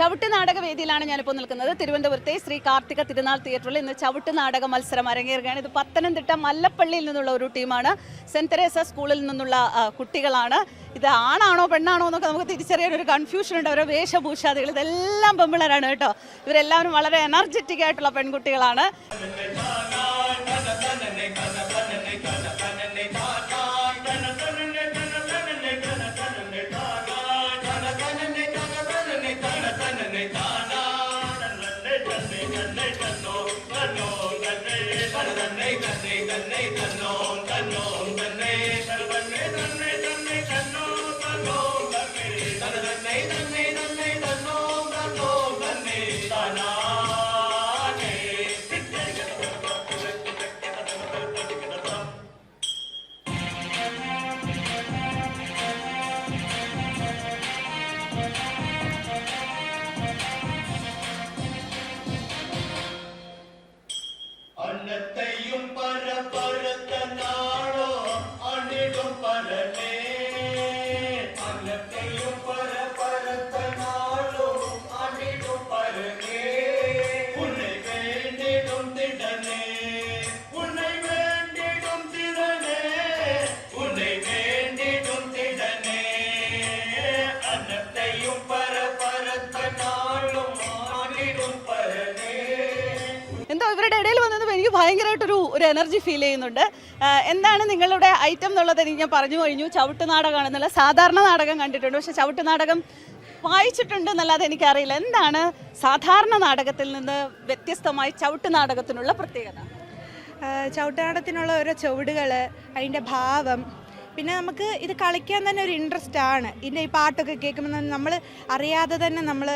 ചവിട്ട് നാടക വേദിയിലാണ് ഞാനിപ്പോൾ നിൽക്കുന്നത്. തിരുവനന്തപുരത്തെ ശ്രീ കാർത്തിക തിരുനാൾ തിയേറ്ററിൽ ഇന്ന് ചവിട്ട് നാടക മത്സരം അരങ്ങേറുകയാണ്. ഇത് പത്തനംതിട്ട മല്ലപ്പള്ളിയിൽ നിന്നുള്ള ഒരു ടീമാണ്. സെന്റ് തെരേസ സ്കൂളിൽ നിന്നുള്ള കുട്ടികളാണ്. ഇത് ആണാണോ പെണ്ണാണോ എന്നൊക്കെ നമുക്ക് തിരിച്ചറിയാൻ ഒരു കൺഫ്യൂഷൻ ഉണ്ട്. ഓരോ വേഷഭൂഷാദികൾ ഇതെല്ലാം പെമ്പിളരാണ് കേട്ടോ. ഇവരെല്ലാവരും വളരെ എനർജറ്റിക് ആയിട്ടുള്ള പെൺകുട്ടികളാണ്. தன்னை தன்னை தன்னை தன்னோ தன்னோ தன்னை தன்னை தன்னை தன்னை தன்னோ தன்னோ தன்னை தன்னை தன்னை ഭയങ്കരമായിട്ടൊരു ഒരു എനർജി ഫീൽ ചെയ്യുന്നുണ്ട്. എന്താണ് നിങ്ങളുടെ ഐറ്റം എന്നുള്ളത് എനിക്ക് ഞാൻ പറഞ്ഞു കഴിഞ്ഞു. ചവിട്ട് നാടകമാണെന്നുള്ള സാധാരണ നാടകം കണ്ടിട്ടുണ്ട്. പക്ഷെ ചവിട്ട് നാടകം വായിച്ചിട്ടുണ്ട് എന്നല്ലാതെ എനിക്കറിയില്ല. എന്താണ് സാധാരണ നാടകത്തിൽ നിന്ന് വ്യത്യസ്തമായി ചവിട്ട് നാടകത്തിനുള്ള പ്രത്യേകത? ചവിട്ടാടത്തിനുള്ള ഓരോ ചുവടുകൾ അതിന്റെ ഭാവം. പിന്നെ നമുക്ക് ഇത് കളിക്കാൻ തന്നെ ഒരു ഇൻട്രസ്റ്റ് ആണ്. ഇതിന്റെ ഈ പാട്ടൊക്കെ കേൾക്കുമ്പോൾ നമ്മൾ അറിയാതെ തന്നെ നമ്മൾ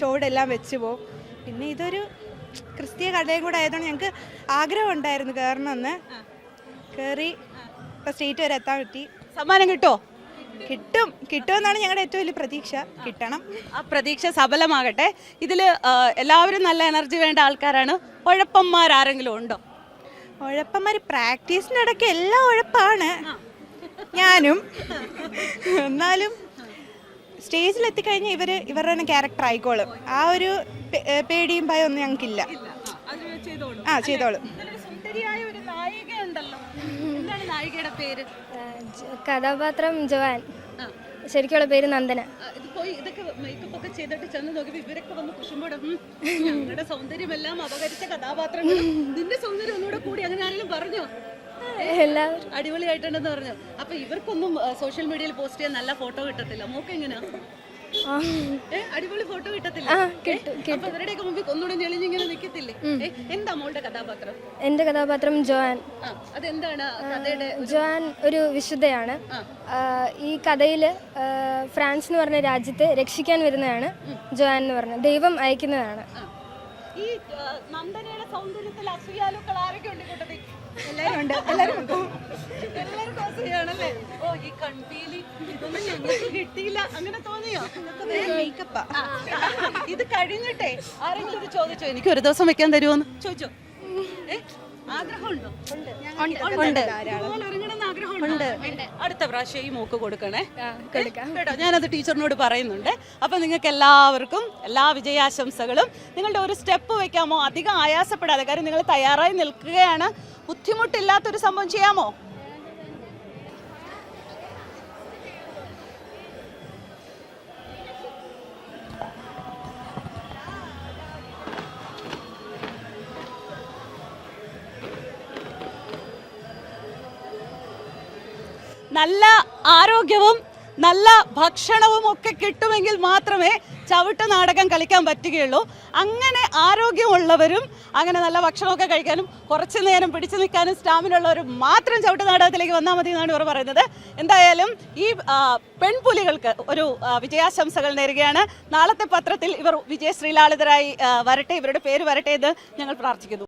ചുവടെല്ലാം വെച്ച് പോകും പിന്നെ ഇതൊരു ക്രിസ്തീയ കടയും കൂടെ ആയതുകൊണ്ട് ഞങ്ങൾക്ക് ആഗ്രഹം ഉണ്ടായിരുന്നു കയറണമെന്ന് കയറി ഇപ്പം സ്റ്റേറ്റ് വരെ എത്താൻ പറ്റി. സമ്മാനം കിട്ടുമോ കിട്ടും. കിട്ടുമെന്നാണ് ഞങ്ങളുടെ ഏറ്റവും വലിയ പ്രതീക്ഷ. കിട്ടണം. ആ പ്രതീക്ഷ സഫലമാകട്ടെ ഇതിൽ എല്ലാവരും നല്ല എനർജി വേണ്ട ആൾക്കാരാണ്. ഉഴപ്പന്മാർ ആരെങ്കിലും ഉണ്ടോ? ഉഴപ്പന്മാർ പ്രാക്ടീസിന്റെ ഇടയ്ക്ക് എല്ലാം ഉഴപ്പാണ് ഞാനും. എന്നാലും സ്റ്റേജിൽ എത്തിക്കഴിഞ്ഞാൽ ഇവർ ഇവരുടെ തന്നെ ക്യാരക്ടർ ആയിക്കോളും. ആ ഒരു പേടിയും ഭയം ഒന്നും ഞങ്ങൾക്കില്ല. ആ ചെയ്തോളും. സുന്ദരിയായ ഒരു നായികയുണ്ടല്ലോ. എന്താണ് നായികയുടെ പേര്? കഥാപാത്രം ജോവാൻ. ശരിക്കുള്ള പേര് നന്ദന. ഇത് പോയി ഇതൊക്കെ മേക്കപ്പ് ഒക്കെ ചെയ്തിട്ട് ചെന്ന് നോക്കി ഇവരൊക്കെ വന്ന് കുശുമ്പോടെ ഞങ്ങളുടെ സൗന്ദര്യമെല്ലാം അപകരിച്ച കഥാപാത്രങ്ങൾ. നിന്റെ സൗന്ദര്യം ഒന്നുകൂടെ കൂടി അങ്ങനെ ആരെങ്കിലും പറഞ്ഞോ? എല്ലാവരും. അടിപൊളിയായിട്ടുണ്ടെന്ന് പറഞ്ഞു. അപ്പൊ ഇവർക്കൊന്നും സോഷ്യൽ മീഡിയയിൽ പോസ്റ്റ് ചെയ്യാൻ നല്ല ഫോട്ടോ കിട്ടത്തില്ല. മോക്ക് എങ്ങനെയാ? അടിപൊളി ഫോട്ടോ കിട്ടത്തില്ല. ഇവരുടെയൊക്കെ മുമ്പിൽ ഒന്നുകൂടെ ഞെളിഞ്ഞിങ്ങനെ നിൽക്കത്തില്ലേ എന്താ മോളുടെ കഥാപാത്രം? എന്റെ കഥാപാത്രം ജോവാൻ ആ അതെന്താണ് കഥയുടെ ജോവാൻ ഒരു വിശുദ്ധയാണ്. ഈ കഥയിൽ ഫ്രാൻസ് എന്ന് പറഞ്ഞ രാജ്യത്തെ രക്ഷിക്കാൻ വരുന്നതാണ് ജോഹാൻ എന്ന് പറഞ്ഞ ദൈവം അയക്കുന്നതാണ്. ഈ നന്ദനയുടെ സൗന്ദര്യത്തിൽ അസൂയാലുക്കൾ ആരൊക്കെ ഉണ്ട് കൂട്ടത്തിൽ? എല്ലാവരും ഉണ്ട്. എല്ലാവരും അസൂയാണല്ലേ ഓ ഈ കൺപീലി ഇതൊന്നും ഞങ്ങൾക്ക് കിട്ടിയില്ല. അങ്ങനെ തോന്നിയോ? മേക്കപ്പാ ഇത് കഴിഞ്ഞിട്ടേ ആരെങ്കിലും ഇത് ചോദിച്ചോ? എനിക്ക് ഒരു ദിവസം വെക്കാൻ തരുമോന്ന് ചോദിച്ചോ? ആഗ്രഹമുണ്ടോ? ഉണ്ട്? അടുത്ത പ്രാവശ്യം ഈ മൂക്ക് കൊടുക്കണേ. കൊടുക്കാം. കേട്ടോ. ഞാനത് ടീച്ചറിനോട് പറയുന്നുണ്ട്. അപ്പൊ നിങ്ങൾക്ക് എല്ലാവർക്കും എല്ലാ വിജയാശംസകളും. നിങ്ങളുടെ ഒരു സ്റ്റെപ്പ് വെക്കാമോ? അധികം ആയാസപ്പെടാതെ. കാര്യം നിങ്ങൾ തയ്യാറായി നിൽക്കുകയാണ്. ബുദ്ധിമുട്ടില്ലാത്തൊരു സംഭവം ചെയ്യാമോ? നല്ല ആരോഗ്യവും നല്ല ഭക്ഷണവും ഒക്കെ കിട്ടുമെങ്കിൽ മാത്രമേ ചവിട്ട് നാടകം കളിക്കാൻ പറ്റുകയുള്ളൂ. അങ്ങനെ ആരോഗ്യമുള്ളവരും അങ്ങനെ നല്ല ഭക്ഷണമൊക്കെ കഴിക്കാനും കുറച്ച് നേരം പിടിച്ചു നിൽക്കാനും സ്റ്റാമിന ഉള്ളവരും മാത്രം ചവിട്ട് നാടകത്തിലേക്ക് വന്നാൽ മതി എന്നാണ് ഇവർ പറയുന്നത്. എന്തായാലും ഈ പെൺപുലികൾക്ക് ഒരു വിജയാശംസകൾ നേരുകയാണ്. നാളത്തെ പത്രത്തിൽ ഇവർ വിജയശ്രീലാളിതരായി വരട്ടെ ഇവരുടെ പേര് വരട്ടെ എന്ന് ഞങ്ങൾ പ്രാർത്ഥിക്കുന്നു.